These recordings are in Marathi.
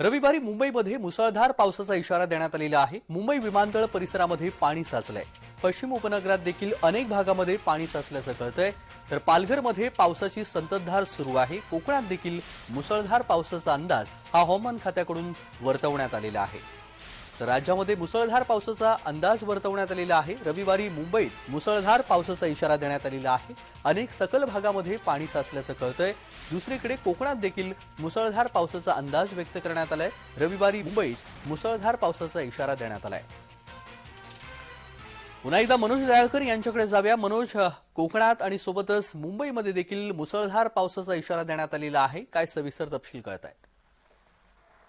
रविवारी मुंबईमध्ये मुसळधार पावसाचा इशारा देण्यात आलेला आहे. मुंबई विमानतळ परिसरामध्ये पाणी साचलंय. पश्चिम उपनगरात देखील अनेक भागामध्ये पाणी साचल्याचं कळतंय. तर पालघरमध्ये पावसाची संततधार सुरू आहे. कोकणात देखील मुसळधार पावसाचा अंदाज हा हवामान खात्याकडून वर्तवण्यात आलेला आहे. तर राज्यामध्ये मुसळधार पावसाचा अंदाज वर्तवण्यात आलेला आहे. रविवारी मुंबईत मुसळधार पावसाचा इशारा देण्यात आलेला आहे. अनेक सकल भागामध्ये पाणी साचल्याचं कळतंय. दुसरीकडे कोकणात देखील मुसळधार पावसाचा अंदाज व्यक्त करण्यात आलाय. रविवारी मुंबईत मुसळधार पावसाचा इशारा देण्यात आलाय. पुन्हा एकदा मनोज दयाळकर यांच्याकडे जाऊया. मनोज कोकणात आणि सोबतच मुंबईमध्ये देखील मुसळधार पावसाचा इशारा देण्यात आलेला आहे. काय सविस्तर तपशील कळत आहेत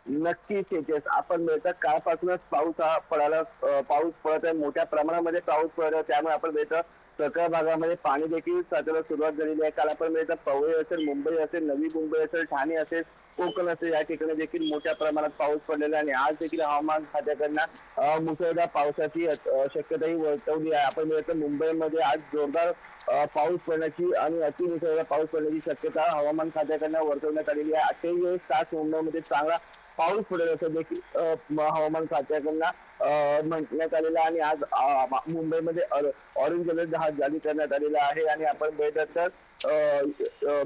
नक्कीच येतेस आपण मिळतात कालपासूनच पाऊस हा पडायला पाऊस पडत आहे मोठ्या प्रमाणामध्ये पाऊस पडत आहे त्यामुळे आपण मिळतं सगळ्या भागामध्ये पाणी देखील साचायला सुरुवात झालेली आहे. काल आपण मिळतं पवई असेल मुंबई असेल नवी मुंबई असेल ठाणे असेल कोकण असेल या ठिकाणी देखील मोठ्या प्रमाणात पाऊस पडलेला आहे. आणि आज देखील हवामान खात्याकडनं मुसळधार पावसाची शक्यताही वर्तवली आहे. आपण बघितलं मुंबईमध्ये आज जोरदार पाऊस पडण्याची आणि अतिमुसळधार पाऊस पडण्याची शक्यता हवामान खात्याकडनं वर्तवण्यात आलेली आहे. अठ्ठेचाळीस तास मुंबईमध्ये चांगला पाऊस पडेल असं देखील हवामान खात्याकडनं. म्हटण्यात आलेलं आहे आणि आज मुंबईमध्ये ऑरेंज अलर्ट हा जारी करण्यात आलेला आहे आणि आपण बघितलं तर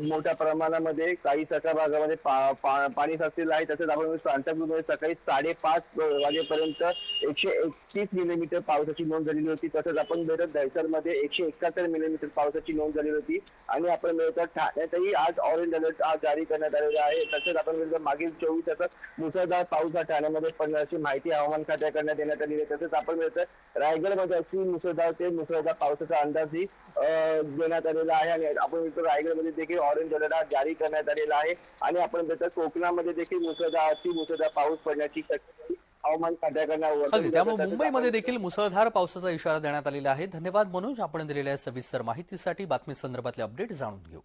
मोठ्या प्रमाणामध्ये काही सकाळ भागामध्ये पा- पा- पाणी साचलेलं आहे. तसेच आपण सांताक्रूजमध्ये सकाळी साडेपाच वाजेपर्यंत एकशे एकतीस मिलीमीटर पावसाची नोंद झालेली होती. तसंच आपण बघितलं दहिसरमध्ये एकशे एकाहत्तर मिलीमीटर पावसाची नोंद झालेली होती. आणि आपण मिळतात ठाण्यातही आज ऑरेंज अलर्ट हा जारी करण्यात आलेला आहे. तसेच आपण बघितलं मागील चोवीस तासात मुसळधार पाऊस हा ठाण्यामध्ये पडण्याची माहिती हवामान खात्याकडनं देण्यात आलेली आहे. तसेच आपण बघितलं रायगडमध्ये अशी मुसळधार ते मुसळधार पावसाचा अंदाजही देण्यात आलेला आहे. आणि आपण बघितलं रायगडमध्ये देखील ऑरेंज अलर्ट हा जारी करण्यात आलेला आहे. आणि आपण बघितलं कोकणामध्ये देखील मुसळधार अति मुसळधार पाऊस पडण्याची शक्यता हवामान खात्याकडनं त्यामुळे मुंबईमध्ये देखील मुसळधार पावसाचा इशारा देण्यात आलेला आहे. धन्यवाद मनोज. आपण दिलेल्या सविस्तर माहितीसाठी बातमी संदर्भातले अपडेट जाणून घेऊ.